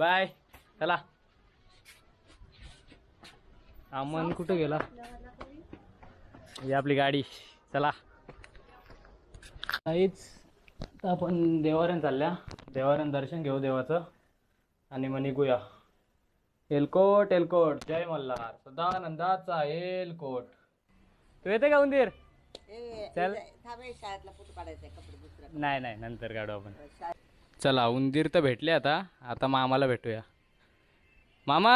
Bye. चला. अमन कुठं गेला? ही आपली गाडी. चला. आता आपण देवाऱ्यान चालल्या. देवाऱ्यान दर्शन घेऊ देवाचं. आणि मग निघूया. एलकोट एलकोट जय मल्हार. सदानंदाचा एलकोट तू येते का उंदीर? चल. नाही नाही. नंतर काढू आपण. चला उंदीर तर भेटले आता. आता मामाला भेटूया. मामा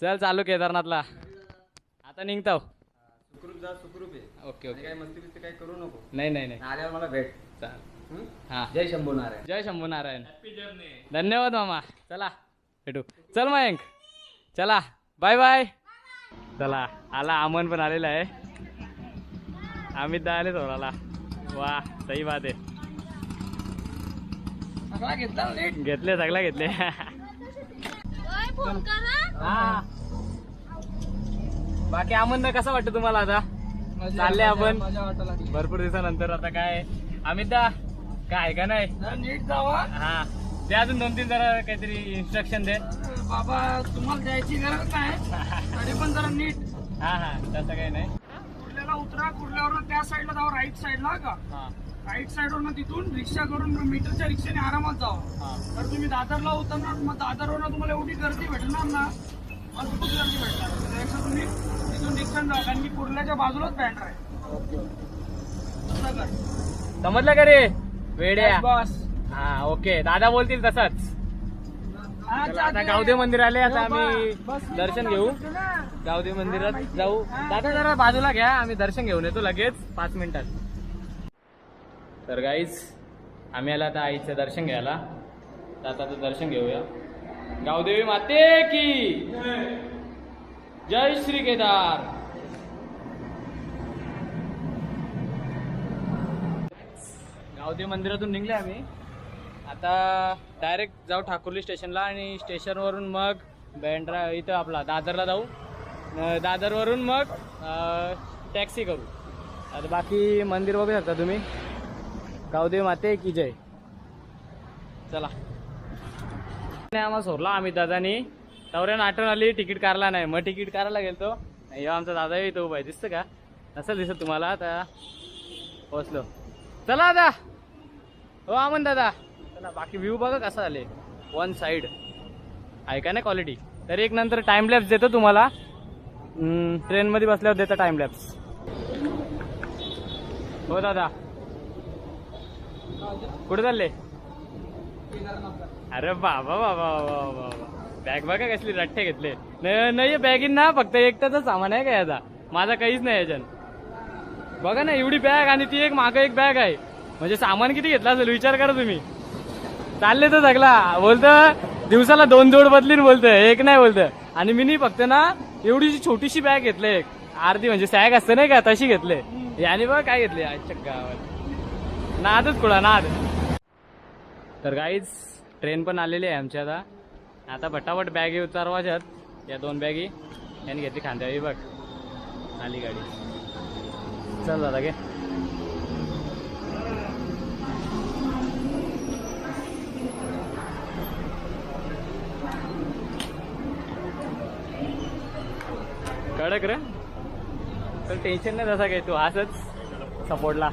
चल चालू केदारनाथला. आता निघताव. सुखरूप जा सुखरूप आहे ओके ओके. काय मस्ती बिस्ती काय करू नको. नाही नाही नाही. आल्यावर मला भेट. चाल. हा? जय शंभू नारायण. जय शंभू नारायण. धन्यवाद मामा. चला भेटू. चल मयंक. चला बाय बाय. चला आला अमन पण आलेला आहे. अमित दा आले सोडाला वा सही बात आहे. घेतले सगळा घेतले. हा. बाकी अमन कसं वाटतं तुम्हाला आता? चालले आपण. भरपूर दिवसानंतर आता काय? अमित दा काय का नाही? नीट जावा. हा. ते अजून दोन तीन जरा काहीतरी इन्स्ट्रक्शन दे. बाबा तुम्हाला द्यायची गरज नाही. तरी पण जरा नीट. हा हा. तसं काही नाही. कुर्ल्याला उतरा कुर्ल्यावर त्या साईडला जावा राईट साईडला का? हा. राईट साईडवरनं तिथून रिक्षा करून मीटरच्या रिक्षाने आरामात जावा. हा. तर तुम्ही दादरला उतरणार मग दादरवरनं तुम्हाला एवढी गर्दी भेटणार ना मजबूत गर्दी भेटणार. त्यापेक्षा तुम्ही तिथून रिक्षाने जावा कारण की कुर्ल्याच्या बाजूलाच बँड आहे. समजलं का रे? वेड्या. बस हा ओके. दादा बोलतील तसंच. हा, आता. गावदेव मंदिर आले आता आम्ही बस, दर्शन घेऊ. ना. गावदेव मंदिरात जाऊ. दादा जरा बाजूला घ्या आम्ही दर्शन घेऊन येतो लगेच पाच मिनिटात. तर गाईज आम्ही आला आता आईचं दर्शन घ्यायला. तर आता तर दर्शन घेऊया. गावदेवी माते की! जय श्री केदार! गावदेवी मंदिरातून निघले आम्ही. आता डायरेक्ट जाऊ ठाकुर्ली स्टेशनला आणि स्टेशनवरून मग बँड्रा इथं आपला दादरला जाऊ. दादरवरून मग टॅक्सी करू. आता बाकी मंदिर बघू शकता तुम्ही. गावदेव माते की जय. चला. नाही आम्हाला सोडला आम्ही दादानी. तवऱ्यानं आठवण आली तिकीट काढला नाही. मग तिकीट काढायला गेलतो. नाही आमचा दादा येतो उभा आहे. दिसतं का? नसेल दिसत तुम्हाला आता पोचलो चला दादा हो आमन दादा. चला बाकी व्ह्यू बघा कसा आले वन साईड ऐका ना क्वालिटी तर एक नंतर टाइम लॅप्स देतो तुम्हाला. ट्रेनमध्ये बसल्यावर देतो टाइम लॅप्स हो दादा. कुठे चालले? अरे बाबा बाबा बाबा बाबा. बॅग बघा कसली रठ्ठे घेतले. न- नाही बॅगीन ना फक्त एकटाच सामान आहे का याचा? माझा काहीच नाही याच्यात. बघा ना एवढी बॅग आणि ती एक मागं एक बॅग आहे. म्हणजे सामान किती घेतला असेल? विचार करा तुम्ही. चालले तर सगळा. बोलतं दिवसाला दोन जोड बदलीन बोलतं एक नाही बोलतं आणि मी नाही फक्त ना एवढीशी छोटीशी बॅग घेतले एक. अर्धी म्हणजे सॅग असते नाही का? तशी घेतले. याने बघ काय घेतले. आजच्या गावात. नादच कुठला नाद. तर गाईज ट्रेन पण आलेली आहे आमच्या आता. आता फटाफट बॅगी उतारवाच्यात या दोन बॅगी. यांनी घेतली खांद्यावी बघ. आली गाडी. चल दादा घे. कडक रे. तर टेन्शन नाही जसा काही तू असंच. सपोर्टला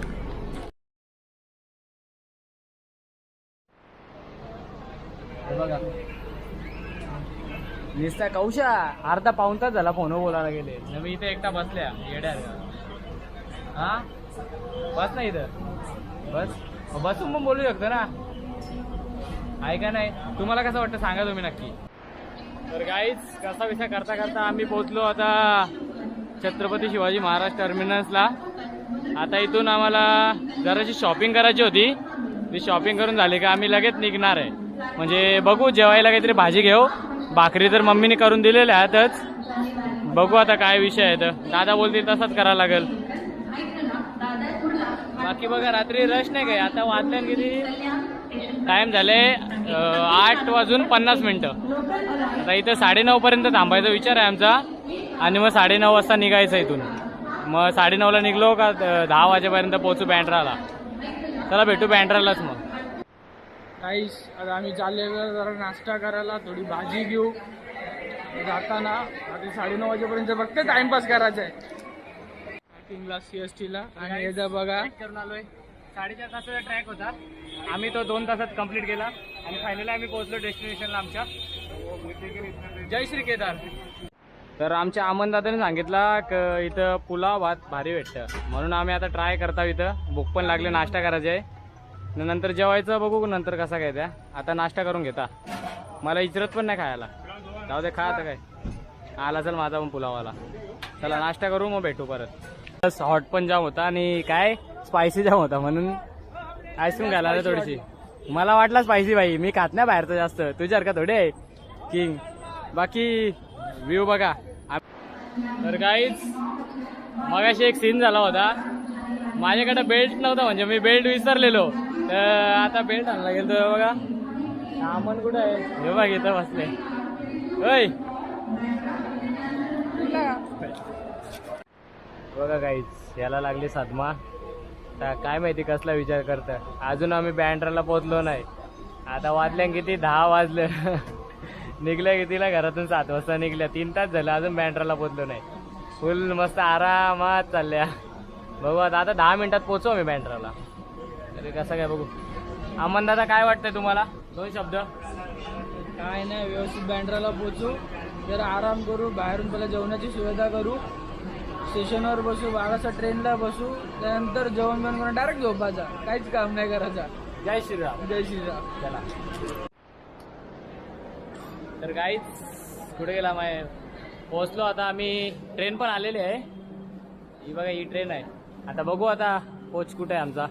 बघा. निसता कौशा अर्धा पाऊन तास झाला फोन बोलायला गेले. नवी इथे एकटा बसल्या येड्या हा? बस ना इथं. बस. बसून पण बोलू शकतो ना. आहे का नाही? तुम्हाला कसं वाटतं सांगा तुम्ही नक्की. तर गाईच कसा विषय करता करता आम्ही पोहोचलो आता छत्रपती शिवाजी महाराज टर्मिनसला आता इथून आम्हाला जराशी शॉपिंग करायची होती. ती शॉपिंग करून झाली का आम्ही लगेच निघणार आहे. म्हणजे बघू जेवायला काहीतरी भाजी घेऊ. भाकरी तर मम्मीने करून दिलेल्या आहेतच बघू आता काय विषय आहे तर. दादा बोलतील तसाच करावं लागेल. बाकी बघा रात्री रश नाही काय आता वाजल्या किती? टाइम झाले आठ वाजून पन्नास मिनटं. आता इथं साडेनऊ पर्यंत थांबायचा विचार आहे आमचा. आणि मग साडेनऊ वाजता निघायचं इथून. मग साडेनऊला निघलो का दहा वाजेपर्यंत पोहोचू बँड्राला चला भेटू बँड्रालाच मग. काहीच. आता आम्ही चाललेलो जरा नाश्ता करायला थोडी भाजी घेऊ. जाताना आता साडेनऊ वाजेपर्यंत फक्त टाइमपास करायचा आहे स्टार्टिंगला सी एस टीला आणि याचा बघा. करून आलोय. साडेचार तासाचा ट्रॅक होता. आम्ही तो दोन तासात कंप्लीट केला. आणि फायनली आम्ही पोहोचलो डेस्टिनेशनला आमच्या. जय श्री केदार. तर आमच्या अमन दादाने सांगितलं क इथं पुलाव भात भारी भेटतं. म्हणून आम्ही आता ट्राय करता इथं. भूक पण लागले नाश्ता करायचा आहे नंतर जेवायचं बघू नंतर कसा काय त्या आता नाश्ता करून घेता. मला इचरत पण नाही खायला. जाऊ दे खा आता काय. आला चल माझा पण पुलावाला. चला नाश्ता करू मग भेटू परत. बस हॉट पण जाम होता आणि काय? स्पायसी जाम होता म्हणून आईस्क्रीम घ्यायला आलं थोडीशी. मला वाटला स्पायसी बाई. मी खात नाही बाहेरचं जास्त. तुझ्यासारखा थोडे. आहे किंग बाकी व्ह्यू बघा. तर काहीच मगाशी एक सीन झाला होता. माझ्याकडे बेल्ट नव्हता म्हणजे मी बेल्ट विसरलेलो. तर आता बेल्ट आणला गेलो बघा. सामान कुठं आहे? हे बघ इथं बसले. होय बघा काहीच याला लागली साधमा तर काय माहिती कसला विचार करतं अजून आम्ही बँड्राला पोहोचलो नाही. आता वाजल्या किती? दहा वाजले. निघल्या कितीला घरातून सात वाजता निघल्या. तीन तास झालं अजून बँड्राला पोहोचलो नाही. फुल मस्त आरामात चालल्या. बघू आता आता दहा मिनिटात पोहोचू आम्ही बँड्राला. तरी कसं काय बघू. अमन दादा काय वाटतंय तुम्हाला? दोन शब्द. काय नाही व्यवस्थित बँड्राला पोचू जरा आराम करू बाहेरून पहिला जेवणाची सुविधा करू. स्टेशनवर बसू बाराचा ट्रेनला बसू. त्यानंतर जेवण बिवण करून डायरेक्ट झोपायचा. काहीच काम नाही करायचा. जय श्रीराम. जय श्रीराम. चला. तर काहीच कुठे गेला माय? पोहोचलो आता आम्ही. ट्रेन पण आलेली आहे. ही बघा ही ट्रेन आहे. आता बघू आता पोच कुठे आहे आमचा.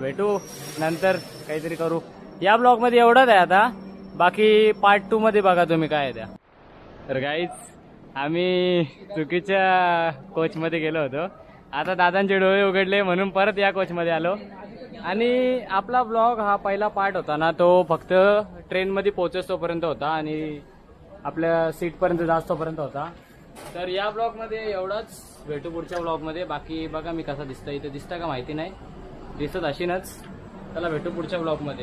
भेटू नंतर काहीतरी करू. या ब्लॉगमध्ये एवढंच आहे आता. बाकी पार्ट टू मध्ये बघा तुम्ही काय आहे त्या. तर काहीच आम्ही चुकीच्या कोचमध्ये गेलो होतो. आता दादांचे डोळे उघडले म्हणून परत या कोचमध्ये आलो. आणि आपला ब्लॉग हा पहिला पार्ट होता ना तो फक्त ट्रेनमध्ये पोहोचतोपर्यंत होता आणि आपल्या सीटपर्यंत जास्तोपर्यंत होता. तर या ब्लॉगमध्ये एवढंच. भेटू पुढच्या ब्लॉगमध्ये बाकी बघा मी कसा दिसतं इथं दिसतं का माहिती नाही. दिसत असेनच चला भेटू पुढच्या ब्लॉगमध्ये